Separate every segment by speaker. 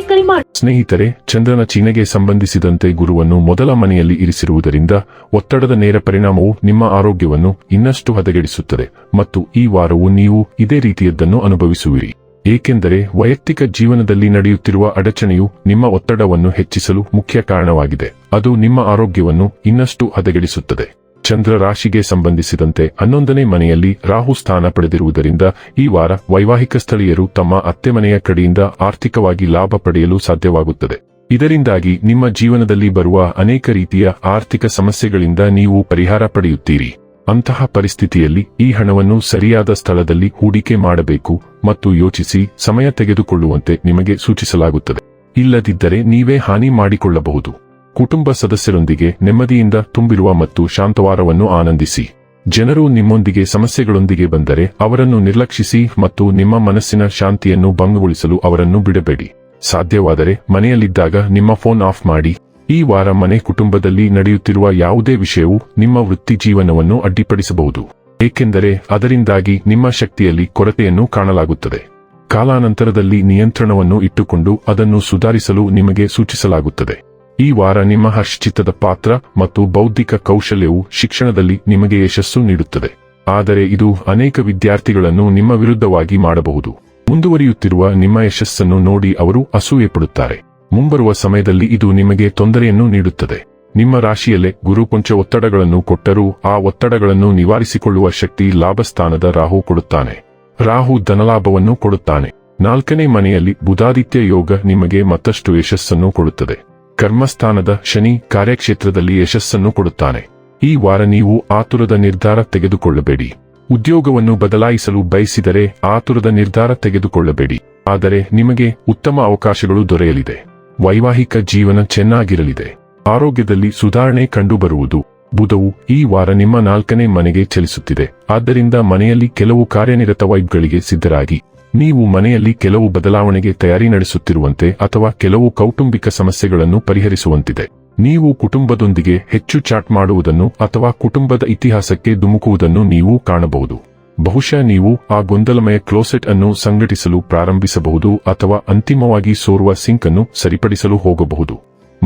Speaker 1: ಕರೆ ಮಾಡಿ.
Speaker 2: ಸ್ನೇಹಿತರೆ, ಚಂದ್ರನ ಚೀನೆಗೆ ಸಂಬಂಧಿಸಿದಂತೆ ಗುರುವನ್ನು ಮೊದಲ ಮನೆಯಲ್ಲಿ ಇರಿಸಿರುವುದರಿಂದ ಒತ್ತಡದ ನೇರ ಪರಿಣಾಮವು ನಿಮ್ಮ ಆರೋಗ್ಯವನ್ನು ಇನ್ನಷ್ಟು ಹದಗೆಡಿಸುತ್ತದೆ ಮತ್ತು ಈ ವಾರವು ನೀವು ಇದೇ ರೀತಿಯದ್ದನ್ನು ಅನುಭವಿಸುವಿರಿ. ಏಕೆಂದರೆ ವೈಯಕ್ತಿಕ ಜೀವನದಲ್ಲಿ ನಡೆಯುತ್ತಿರುವ ಅಡಚಣೆಯು ನಿಮ್ಮ ಒತ್ತಡವನ್ನು ಹೆಚ್ಚಿಸಲು ಮುಖ್ಯ ಕಾರಣವಾಗಿದೆ. ಅದು ನಿಮ್ಮ ಆರೋಗ್ಯವನ್ನು ಇನ್ನಷ್ಟು ಹದಗೆಡಿಸುತ್ತದೆ. ಚಂದ್ರ ರಾಶಿಗೆ ಸಂಬಂಧಿಸಿದಂತೆ ಹನ್ನೊಂದನೇ ಮನೆಯಲ್ಲಿ ರಾಹು ಸ್ಥಾನ ಪಡೆದಿರುವುದರಿಂದ ಈ ವಾರ ವೈವಾಹಿಕ ಸ್ಥಳೀಯರು ತಮ್ಮ ಅತ್ತೆ ಮನೆಯ ಕಡೆಯಿಂದ ಆರ್ಥಿಕವಾಗಿ ಲಾಭ ಪಡೆಯಲು ಸಾಧ್ಯವಾಗುತ್ತದೆ. ಇದರಿಂದಾಗಿ ನಿಮ್ಮ ಜೀವನದಲ್ಲಿ ಬರುವ ಅನೇಕ ರೀತಿಯ ಆರ್ಥಿಕ ಸಮಸ್ಯೆಗಳಿಂದ ನೀವು ಪರಿಹಾರ ಪಡೆಯುತ್ತೀರಿ. ಅಂತಹ ಪರಿಸ್ಥಿತಿಯಲ್ಲಿ ಈ ಹಣವನ್ನು ಸರಿಯಾದ ಸ್ಥಳದಲ್ಲಿ ಹೂಡಿಕೆ ಮಾಡಬೇಕು ಮತ್ತು ಯೋಚಿಸಿ ಸಮಯ ತೆಗೆದುಕೊಳ್ಳುವಂತೆ ನಿಮಗೆ ಸೂಚಿಸಲಾಗುತ್ತದೆ. ಇಲ್ಲದಿದ್ದರೆ ನೀವೇ ಹಾನಿ ಮಾಡಿಕೊಳ್ಳಬಹುದು. ಕುಟುಂಬ ಸದಸ್ಯರೊಂದಿಗೆ ನೆಮ್ಮದಿಯಿಂದ ತುಂಬಿರುವ ಮತ್ತು ಶಾಂತವಾರವನ್ನು ಆನಂದಿಸಿ. ಜನರು ನಿಮ್ಮೊಂದಿಗೆ ಸಮಸ್ಯೆಗಳೊಂದಿಗೆ ಬಂದರೆ ಅವರನ್ನು ನಿರ್ಲಕ್ಷಿಸಿ ಮತ್ತು ನಿಮ್ಮ ಮನಸ್ಸಿನ ಶಾಂತಿಯನ್ನು ಭಂಗಗೊಳಿಸಲು ಅವರನ್ನು ಬಿಡಬೇಡಿ. ಸಾಧ್ಯವಾದರೆ ಮನೆಯಲ್ಲಿದ್ದಾಗ ನಿಮ್ಮ ಫೋನ್ ಆಫ್ ಮಾಡಿ. ಈ ವಾರ ಮನೆ ಕುಟುಂಬದಲ್ಲಿ ನಡೆಯುತ್ತಿರುವ ಯಾವುದೇ ವಿಷಯವು ನಿಮ್ಮ ವೃತ್ತಿ ಜೀವನವನ್ನು ಅಡ್ಡಿಪಡಿಸಬಹುದು. ಏಕೆಂದರೆ ಅದರಿಂದಾಗಿ ನಿಮ್ಮ ಶಕ್ತಿಯಲ್ಲಿ ಕೊರತೆಯನ್ನು ಕಾಣಲಾಗುತ್ತದೆ. ಕಾಲಾನಂತರದಲ್ಲಿ ನಿಯಂತ್ರಣವನ್ನು ಇಟ್ಟುಕೊಂಡು ಅದನ್ನು ಸುಧಾರಿಸಲು ನಿಮಗೆ ಸೂಚಿಸಲಾಗುತ್ತದೆ. ಈ ವಾರ ನಿಮ್ಮ ಹರ್ಷಚಿತ್ತದ ಪಾತ್ರ ಮತ್ತು ಬೌದ್ಧಿಕ ಕೌಶಲ್ಯವು ಶಿಕ್ಷಣದಲ್ಲಿ ನಿಮಗೆ ಯಶಸ್ಸು ನೀಡುತ್ತದೆ. ಆದರೆ ಇದು ಅನೇಕ ವಿದ್ಯಾರ್ಥಿಗಳನ್ನು ನಿಮ್ಮ ವಿರುದ್ಧವಾಗಿ ಮಾಡಬಹುದು. ಮುಂದುವರಿಯುತ್ತಿರುವ ನಿಮ್ಮ ಯಶಸ್ಸನ್ನು ನೋಡಿ ಅವರು ಅಸೂಯೆ ಪಡುತ್ತಾರೆ ಮುಂಬರುವ ಸಮಯದಲ್ಲಿ ಇದು ನಿಮಗೆ ತೊಂದರೆಯನ್ನು ನೀಡುತ್ತದೆ. ನಿಮ್ಮ ರಾಶಿಯಲ್ಲೇ ಗುರು ಕೊಂಚ ಒತ್ತಡಗಳನ್ನು ಕೊಟ್ಟರೂ ಆ ಒತ್ತಡಗಳನ್ನು ನಿವಾರಿಸಿಕೊಳ್ಳುವ ಶಕ್ತಿ ಲಾಭಸ್ಥಾನದ ರಾಹು ಕೊಡುತ್ತಾನೆ. ರಾಹು ಧನಲಾಭವನ್ನು ಕೊಡುತ್ತಾನೆ. ನಾಲ್ಕನೇ ಮನೆಯಲ್ಲಿ ಬುಧಾದಿತ್ಯ ಯೋಗ ನಿಮಗೆ ಮತ್ತಷ್ಟು ಯಶಸ್ಸನ್ನು ಕೊಡುತ್ತದೆ. ಕರ್ಮಸ್ಥಾನದ ಶನಿ ಕಾರ್ಯಕ್ಷೇತ್ರದಲ್ಲಿ ಯಶಸ್ಸನ್ನು ಕೊಡುತ್ತಾನೆ. ಈ ವಾರ ನೀವು ಆತುರದ ನಿರ್ಧಾರ ತೆಗೆದುಕೊಳ್ಳಬೇಡಿ. ಉದ್ಯೋಗವನ್ನು ಬದಲಾಯಿಸಲು ಬಯಸಿದರೆ ಆತುರದ ನಿರ್ಧಾರ ತೆಗೆದುಕೊಳ್ಳಬೇಡಿ. ಆದರೆ ನಿಮಗೆ ಉತ್ತಮ ಅವಕಾಶಗಳು ದೊರೆಯಲಿದೆ. ವೈವಾಹಿಕ ಜೀವನ ಚೆನ್ನಾಗಿರಲಿದೆ. ಆರೋಗ್ಯದಲ್ಲಿ ಸುಧಾರಣೆ ಕಂಡುಬರುವುದು. ಬುಧವು ಈ ವಾರ ನಿಮ್ಮ ನಾಲ್ಕನೇ ಮನೆಗೆ ಚಲಿಸುತ್ತಿದೆ. ಆದ್ದರಿಂದ ಮನೆಯಲ್ಲಿ ಕೆಲವು ಕಾರ್ಯನಿರತ ವೈಬ್ಗಳಿಗೆ ಸಿದ್ಧರಾಗಿ. ನೀವು ಮನೆಯಲ್ಲಿ ಕೆಲವು ಬದಲಾವಣೆಗೆ ತಯಾರಿ ನಡೆಸುತ್ತಿರುವಂತೆ ಅಥವಾ ಕೆಲವು ಕೌಟುಂಬಿಕ ಸಮಸ್ಯೆಗಳನ್ನು ಪರಿಹರಿಸುವಂತಿದೆ. ನೀವು ಕುಟುಂಬದೊಂದಿಗೆ ಹೆಚ್ಚು ಚಾಟ್ ಮಾಡುವುದನ್ನು ಅಥವಾ ಕುಟುಂಬದ ಇತಿಹಾಸಕ್ಕೆ ಧುಮುಕುವುದನ್ನು ನೀವು ಕಾಣಬಹುದು. ಬಹುಶಃ ನೀವು ಆ ಗೊಂದಲಮಯ ಕ್ಲೋಸೆಟ್ ಅನ್ನು ಸಂಘಟಿಸಲು ಪ್ರಾರಂಭಿಸಬಹುದು ಅಥವಾ ಅಂತಿಮವಾಗಿ ಸೋರುವ ಸಿಂಕ್ ಅನ್ನು ಸರಿಪಡಿಸಲು ಹೋಗಬಹುದು.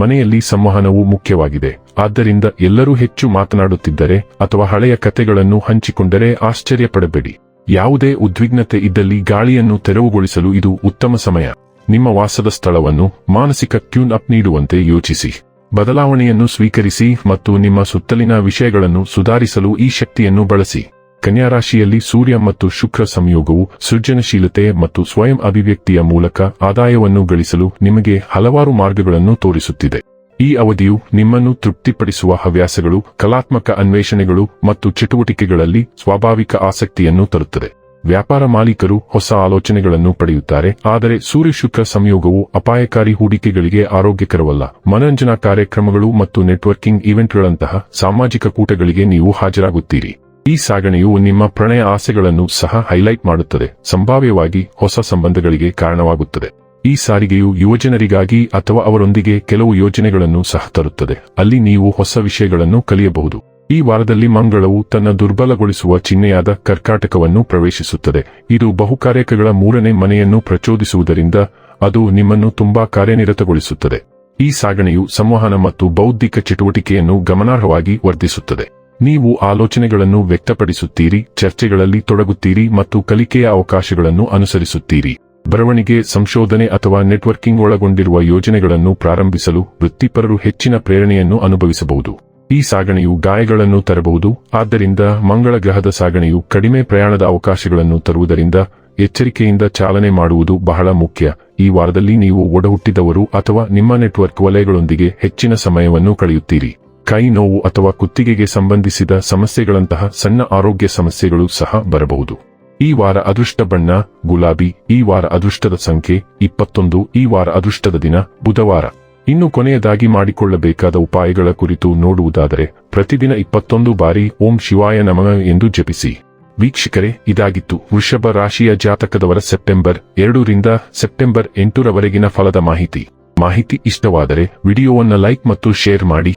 Speaker 2: ಮನೆಯಲ್ಲಿ ಸಂವಹನವು ಮುಖ್ಯವಾಗಿದೆ. ಆದ್ದರಿಂದ ಎಲ್ಲರೂ ಹೆಚ್ಚು ಮಾತನಾಡುತ್ತಿದ್ದರೆ ಅಥವಾ ಹಳೆಯ ಕಥೆಗಳನ್ನು ಹಂಚಿಕೊಂಡರೆ ಆಶ್ಚರ್ಯಪಡಬೇಡಿ. ಯಾವುದೇ ಉದ್ವಿಗ್ನತೆ ಇದ್ದಲ್ಲಿ ಗಾಳಿಯನ್ನು ತೆರವುಗೊಳಿಸಲು ಇದು ಉತ್ತಮ ಸಮಯ. ನಿಮ್ಮ ವಾಸದ ಸ್ಥಳವನ್ನು ಮಾನಸಿಕ ಟ್ಯೂನ್ ಅಪ್ ನೀಡುವಂತೆ ಯೋಚಿಸಿ. ಬದಲಾವಣೆಯನ್ನು ಸ್ವೀಕರಿಸಿ ಮತ್ತು ನಿಮ್ಮ ಸುತ್ತಲಿನ ವಿಷಯಗಳನ್ನು ಸುಧಾರಿಸಲು ಈ ಶಕ್ತಿಯನ್ನು ಬಳಸಿ. ಕನ್ಯಾರಾಶಿಯಲ್ಲಿ ಸೂರ್ಯ ಮತ್ತು ಶುಕ್ರ ಸಂಯೋಗವು ಸೃಜನಶೀಲತೆ ಮತ್ತು ಸ್ವಯಂ ಅಭಿವ್ಯಕ್ತಿಯ ಮೂಲಕ ಆದಾಯವನ್ನು ಗಳಿಸಲು ನಿಮಗೆ ಹಲವಾರು ಮಾರ್ಗಗಳನ್ನು ತೋರಿಸುತ್ತಿದೆ. ಈ ಅವಧಿಯು ನಿಮ್ಮನ್ನು ತೃಪ್ತಿಪಡಿಸುವ ಹವ್ಯಾಸಗಳು, ಕಲಾತ್ಮಕ ಅನ್ವೇಷಣೆಗಳು ಮತ್ತು ಚಟುವಟಿಕೆಗಳಲ್ಲಿ ಸ್ವಾಭಾವಿಕ ಆಸಕ್ತಿಯನ್ನು ತರುತ್ತದೆ. ವ್ಯಾಪಾರ ಮಾಲೀಕರು ಹೊಸ ಆಲೋಚನೆಗಳನ್ನು ಪಡೆಯುತ್ತಾರೆ, ಆದರೆ ಸೂರ್ಯ ಶುಕ್ರ ಸಂಯೋಗವು ಅಪಾಯಕಾರಿ ಹೂಡಿಕೆಗಳಿಗೆ ಆರೋಗ್ಯಕರವಲ್ಲ. ಮನರಂಜನಾ ಕಾರ್ಯಕ್ರಮಗಳು ಮತ್ತು ನೆಟ್ವರ್ಕಿಂಗ್ ಇವೆಂಟ್ಗಳಂತಹ ಸಾಮಾಜಿಕ ಕೂಟಗಳಿಗೆ ನೀವು ಹಾಜರಾಗುತ್ತೀರಿ. ಈ ಸಾಗಣೆಯು ನಿಮ್ಮ ಪ್ರಣಯ ಆಸೆಗಳನ್ನು ಸಹ ಹೈಲೈಟ್ ಮಾಡುತ್ತದೆ, ಸಂಭಾವ್ಯವಾಗಿ ಹೊಸ ಸಂಬಂಧಗಳಿಗೆ ಕಾರಣವಾಗುತ್ತದೆ. ಈ ಸಾರಿಗೆಯು ಯುವಜನರಿಗಾಗಿ ಅಥವಾ ಅವರೊಂದಿಗೆ ಕೆಲವು ಯೋಜನೆಗಳನ್ನು ಸಹ ತರುತ್ತದೆ. ಅಲ್ಲಿ ನೀವು ಹೊಸ ವಿಷಯಗಳನ್ನು ಕಲಿಯಬಹುದು. ಈ ವಾರದಲ್ಲಿ ಮಂಗಳವು ತನ್ನ ದುರ್ಬಲಗೊಳಿಸುವ ಚಿಹ್ನೆಯಾದ ಕರ್ಕಾಟಕವನ್ನು ಪ್ರವೇಶಿಸುತ್ತದೆ. ಇದು ಬಹುಕಾರ್ಯಕಗಳ ಮೂರನೇ ಮನೆಯನ್ನು ಪ್ರಚೋದಿಸುವುದರಿಂದ ಅದು ನಿಮ್ಮನ್ನು ತುಂಬಾ ಕಾರ್ಯನಿರತಗೊಳಿಸುತ್ತದೆ. ಈ ಸಾಗಣೆಯು ಸಂವಹನ ಮತ್ತು ಬೌದ್ಧಿಕ ಚಟುವಟಿಕೆಯನ್ನು ಗಮನಾರ್ಹವಾಗಿ ವರ್ಧಿಸುತ್ತದೆ. ನೀವು ಆಲೋಚನೆಗಳನ್ನು ವ್ಯಕ್ತಪಡಿಸುತ್ತೀರಿ, ಚರ್ಚೆಗಳಲ್ಲಿ ತೊಡಗುತ್ತೀರಿ ಮತ್ತು ಕಲಿಕೆಯ ಅವಕಾಶಗಳನ್ನು ಅನುಸರಿಸುತ್ತೀರಿ. ಬರವಣಿಗೆ, ಸಂಶೋಧನೆ ಅಥವಾ ನೆಟ್ವರ್ಕಿಂಗ್ ಒಳಗೊಂಡಿರುವ ಯೋಜನೆಗಳನ್ನು ಪ್ರಾರಂಭಿಸಲು ವೃತ್ತಿಪರರು ಹೆಚ್ಚಿನ ಪ್ರೇರಣೆಯನ್ನು ಅನುಭವಿಸಬಹುದು. ಈ ಸಾಗಣೆಯು ಗಾಯಗಳನ್ನು ತರಬಹುದು, ಆದ್ದರಿಂದ ಮಂಗಳ ಗ್ರಹದ ಸಾಗಣೆಯು ಕಡಿಮೆ ಪ್ರಯಾಣದ ಅವಕಾಶಗಳನ್ನು ತರುವುದರಿಂದ ಎಚ್ಚರಿಕೆಯಿಂದ ಚಾಲನೆ ಮಾಡುವುದು ಬಹಳ ಮುಖ್ಯ. ಈ ವಾರದಲ್ಲಿ ನೀವು ಒಡಹುಟ್ಟಿದವರು ಅಥವಾ ನಿಮ್ಮ ನೆಟ್ವರ್ಕ್ ವಲಯಗಳೊಂದಿಗೆ ಹೆಚ್ಚಿನ ಸಮಯವನ್ನು ಕಳೆಯುತ್ತೀರಿ. ಕೈ ನೋವು ಅಥವಾ ಕುತ್ತಿಗೆಗೆ ಸಂಬಂಧಿಸಿದ ಸಮಸ್ಯೆಗಳಂತಹ ಸಣ್ಣ ಆರೋಗ್ಯ ಸಮಸ್ಯೆಗಳು ಸಹ ಬರಬಹುದು. ಈ ವಾರ ಅದೃಷ್ಟ ಬಣ್ಣ, ಗುಲಾಬಿ, ಈ ವಾರ ಅದೃಷ್ಟದ ಸಂಖ್ಯೆ, ಇಪ್ಪತ್ತೊಂದು, ಈ ವಾರ ಅದೃಷ್ಟದ ದಿನ, ಬುಧವಾರ. ಇನ್ನು ಕೊನೆಯದಾಗಿ ಮಾಡಿಕೊಳ್ಳಬೇಕಾದ ಉಪಾಯಗಳ ಕುರಿತು ನೋಡುವುದಾದರೆ, ಪ್ರತಿದಿನ ಇಪ್ಪತ್ತೊಂದು ಬಾರಿ ಓಂ ಶಿವಾಯ ನಮಃ ಎಂದು ಜಪಿಸಿ. ವೀಕ್ಷಕರೇ, ಇದಾಗಿತ್ತು ವೃಷಭ ರಾಶಿಯ ಜಾತಕದವರ ಸೆಪ್ಟೆಂಬರ್ ಎರಡರಿಂದ ಸೆಪ್ಟೆಂಬರ್ ಎಂಟರವರೆಗಿನ ಫಲದ ಮಾಹಿತಿ. ಮಾಹಿತಿ ಇಷ್ಟವಾದರೆ ವಿಡಿಯೋವನ್ನು ಲೈಕ್ ಮತ್ತು ಶೇರ್ ಮಾಡಿ.